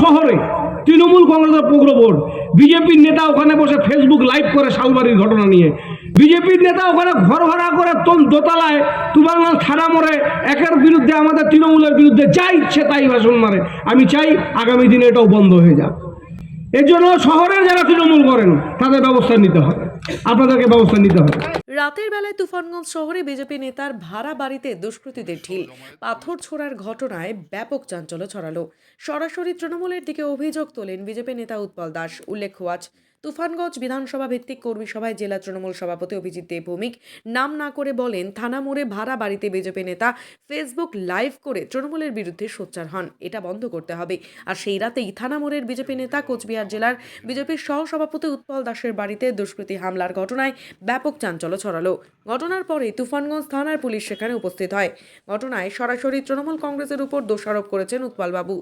শহরে তৃণমূল কংগ্রেসের পৌর বোর্ড, বিজেপির নেতা ওখানে বসে ফেসবুক লাইভ করে শালবাড়ির ঘটনা নিয়ে। বিজেপির নেতা ওখানে ঘর ভাড়া করে তোন দোতলায় তুবাঙ্গাল থানা মরে, একের বিরুদ্ধে আমাদের তৃণমূলের বিরুদ্ধে যা ইচ্ছে তাই ভাষণ মারে। আমি চাই আগামী দিনে এটাও বন্ধ হয়ে যাক। এর জন্য শহরের যারা তৃণমূল করেন, তাদের ব্যবস্থা নিতে হবে। আপনাদেরকে ব্যবস্থা নিতে হবে। রাতের বেলায় তুফানগঞ্জ শহরে বিজেপি নেতার ভাড়া বাড়িতে দুষ্কৃতীদের ঢিল। পাথর ছোড়ার ঘটনায় ব্যাপক চাঞ্চল্য ছড়ালো। সরাসরি তৃণমূলের দিকে অভিযোগ তোলেন বিজেপি নেতা উৎপল দাস। উল্লেখ্য আজ, তুফানগঞ্জ বিধানসভা ভিত্তিক কর্মী সভায় জেলা তৃণমূল সভাপতি অভিজিৎ দেব ভৌমিক নাম না করে বলেন, থানা মোড়ে ভাড়া বাড়িতে বিজেপি নেতা ফেসবুক লাইভ করে তৃণমূলের বিরুদ্ধে সোচ্চার হন। এটা বন্ধ করতে হবে। আর সেই রাতেই থানা মোড়ের বিজেপি নেতা কোচবিহার জেলার বিজেপির সহসভাপতি উৎপল দাসের বাড়িতে দুষ্কৃতী হামলার ঘটনায় ব্যাপক চাঞ্চল্য ছড়ালো। ঘটনার পরে তুফানগঞ্জ থানার পুলিশ সেখানে উপস্থিত হয়। ঘটনায় সরাসরি তৃণমূল কংগ্রেসের উপর দোষারোপ করেছেন উৎপলবাবু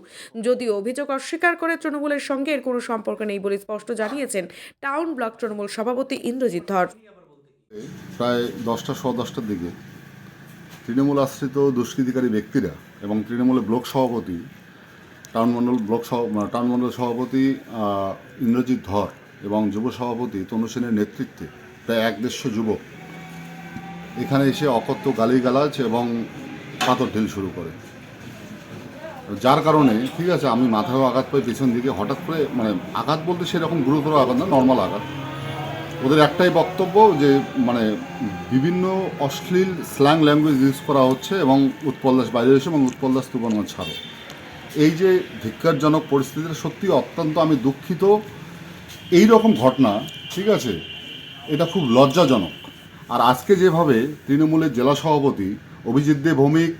যদিও অভিযোগ অস্বীকার করে তৃণমূলের সঙ্গে এর কোনো সম্পর্ক নেই বলে স্পষ্ট জানিয়েছেন টাউন ব্লক তৃণমূল সভাপতি ইন্দ্রজিৎ ধর। প্রায় দশটা, সোয়া দশটার দিকে তৃণমূল আশ্রিত দুষ্কৃতিকারী ব্যক্তিরা এবং তৃণমূলের ব্লক সভাপতি, টাউন মণ্ডল ব্লক সহ টাউন মণ্ডল সভাপতি ইন্দ্রজিৎ ধর এবং যুব সভাপতি তনু সেনের নেতৃত্বে প্রায় এক দেড়শো যুবক। এখানে এসে অকথ্য গালিগালাজ এবং পাথর ঢিল শুরু করে। যার কারণে, ঠিক আছে, আমি মাথায় আঘাত পাই পেছন দিকে, হঠাৎ করে মানে আঘাত বলতে সেরকম গুরুতর আঘাত না নর্মাল আঘাত। ওদের একটাই বক্তব্য যে মানে বিভিন্ন অশ্লীল স্ল্যাং ল্যাঙ্গুয়েজ ইউজ করা হচ্ছে এবং উৎপল দাস বাইরে এসে এবং উৎপল দাস তুবনগঞ্জ ছাড়ো। এই যে ধিক্কারজনক পরিস্থিতিটা সত্যি অত্যন্ত আমি দুঃখিত। এই রকম ঘটনা, ঠিক আছে এটা খুব লজ্জাজনক। আর আজকে যেভাবে তৃণমূলের জেলা সভাপতি অভিজিৎ দে ভৌমিক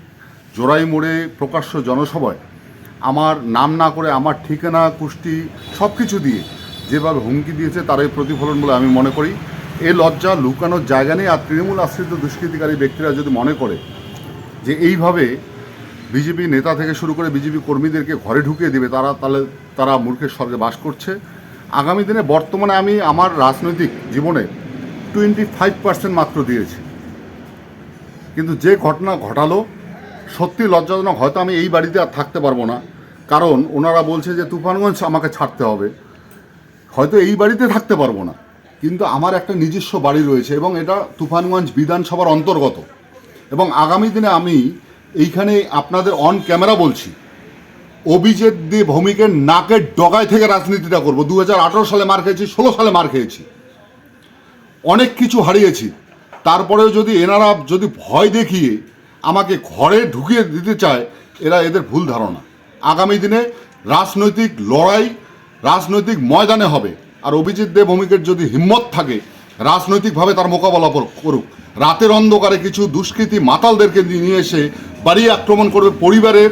জোড়াই মোড়ে প্রকাশ্য জনসভায় আমার নাম না করে, আমার ঠিকানা, কুষ্টি সব কিছু দিয়ে যেভাবে হুমকি দিয়েছে তারই প্রতিফলন বলে আমি মনে করি। এই লজ্জা লুকানোর জায়গা নেই। আর তৃণমূল আশ্রিত দুষ্কৃতিকারী ব্যক্তিরা যদি মনে করে যে এইভাবে বিজেপি নেতা থেকে শুরু করে বিজেপি কর্মীদেরকে ঘরে ঢুকিয়ে দেবে, তারা তাহলে তারা মূর্খের স্বর্গে বাস করছে। আগামী দিনে বর্তমানে আমি আমার রাজনৈতিক জীবনে টোয়েন্টি ফাইভ পার্সেন্ট মাত্র দিয়েছি। কিন্তু যে ঘটনা ঘটালো, সত্যি লজ্জাজনক, হয়তো আমি এই বাড়িতে আর থাকতে পারব না। কারণ ওনারা বলছে যে, তুফানগঞ্জ আমাকে ছাড়তে হবে। হয়তো এই বাড়িতে থাকতে পারব না। কিন্তু আমার একটা নিজস্ব বাড়ি রয়েছে এবং এটা তুফানগঞ্জ বিধানসভার অন্তর্গত। এবং আগামী দিনে আমি এইখানে আপনাদের অন ক্যামেরা বলছি। অভিজিৎ দে ভৌমিকের নাকের ডগায় থেকে রাজনীতিটা করব। দু হাজার আঠেরো সালে মার খেয়েছি, ষোলো সালে মার খেয়েছি। অনেক কিছু হারিয়েছি। তারপরেও যদি এনারা যদি ভয় দেখিয়ে আমাকে ঘরে ঢুকিয়ে দিতে চায়, এরা এদের ভুল ধারণা। আগামী দিনে রাজনৈতিক লড়াই, রাজনৈতিক ময়দানে হবে। আর অভিজিৎ দেব ভৌমিকের যদি হিম্মত থাকে, রাজনৈতিকভাবে তার মোকাবেলা কর- করুক। রাতের অন্ধকারে কিছু দুষ্কৃতী মাতালদেরকে নিয়ে এসে বাড়ি আক্রমণ করবে পরিবারের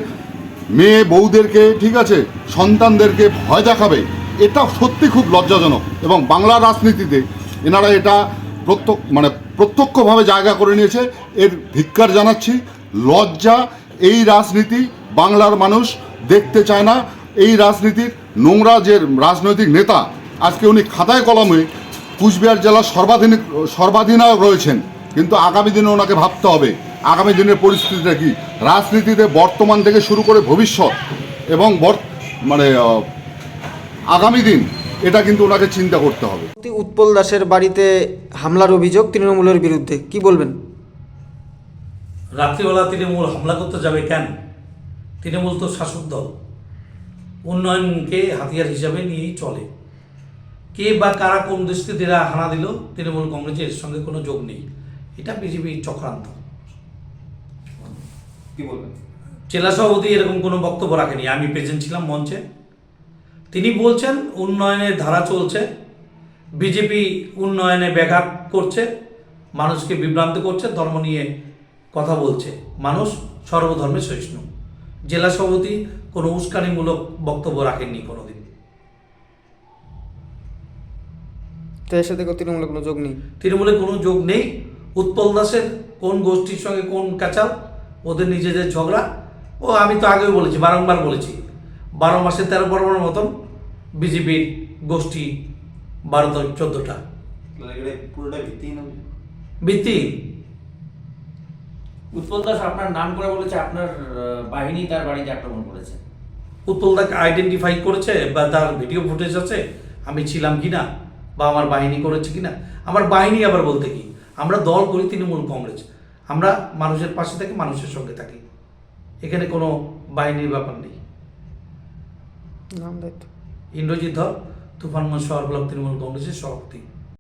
মেয়ে বউদেরকে, ঠিক আছে, সন্তানদেরকে ভয় দেখাবে। এটা সত্যি খুব লজ্জাজনক। এবং বাংলার রাজনীতিতে এনারা এটা প্রত্যক্ষ মানে প্রত্যক্ষভাবে জায়গা করে নিয়েছে। এর ধিক্কার জানাচ্ছি, লজ্জা এই রাজনীতি বাংলার মানুষ দেখতে চায় না। এই রাজনীতির নোংরা যে রাজনৈতিক নেতা, আজকে উনি খাতায় কলমে কুচবিহার জেলার সর্বাধিক সর্বাধিনায়ক রয়েছেন। কিন্তু আগামী দিনে ওনাকে ভাবতে হবে। আগামী দিনের পরিস্থিতিটা কি? রাজনীতিতে বর্তমান থেকে শুরু করে ভবিষ্যৎ এবং মানে আগামী দিন এটা কিন্তু ওনাকে চিন্তা করতে হবে। উৎপল দাসের বাড়িতে হামলার অভিযোগ তৃণমূলের বিরুদ্ধে কি বলবেন? রাত্রিবেলা তৃণমূল হামলা করতে যাবে কেন? তৃণমূল তো শাসক দল। উন্নয়নকে হাতিয়ার হিসাবে নিয়েই চলে। কে বা কারা কোন দুষ্কৃতীরা হানা দিল তৃণমূল কংগ্রেসের সঙ্গে কোনো যোগ নেই। এটা বিজেপির চক্রান্ত। কি বলবেন? জেলা সভাপতি এরকম কোনো বক্তব্য রাখেনি। আমি প্রেজেন্ট ছিলাম মঞ্চে। তিনি বলছেন উন্নয়নের ধারা চলছে। বিজেপি উন্নয়নে ব্যাঘাত করছে। মানুষকে বিভ্রান্ত করছে। ধর্ম নিয়ে কথা বলছে। মানুষ সর্বধর্মে সহিষ্ণু। জেলা সভাপতি কোনো উস্কানিমূলক বক্তব্য রাখেননি কোনোদিন। তো এর সাথে তৃণমূলের কোনো যোগ নেই? তৃণমূলে কোনো যোগ নেই। উৎপল দাসের কোন গোষ্ঠীর সঙ্গে কোন কাচাল ওদের নিজেদের ঝগড়া। ও আমি তো আগেও বলেছি বারংবার বলেছি। বারো মাসে তেরো পরমার মতন বিজেপির গোষ্ঠী বারো চোদ্দোটা। ভিত্তিহীন অভিযোগ। ভিত্তি উৎপল দাস আপনার নাম করে বলেছে আপনার বাহিনী তার বাড়িতে আক্রমণ করেছে। উৎপলদাকে আইডেন্টিফাই করেছে বা তার ভিডিও ফুটেজ আছে? আমি ছিলাম কিনা? বা আমার বাহিনী করেছে কিনা? আমার বাহিনী আবার বলতে কি? আমরা দল করি তৃণমূল কংগ্রেস। আমরা মানুষের পাশে থাকি মানুষের সঙ্গে থাকি। এখানে কোনো বাহিনীর ব্যাপার নেই। ইন্দ্রজিৎ ধর তুফানগঞ্জ শহর ব্লক তৃণমূল কংগ্রেসের সভাপতি।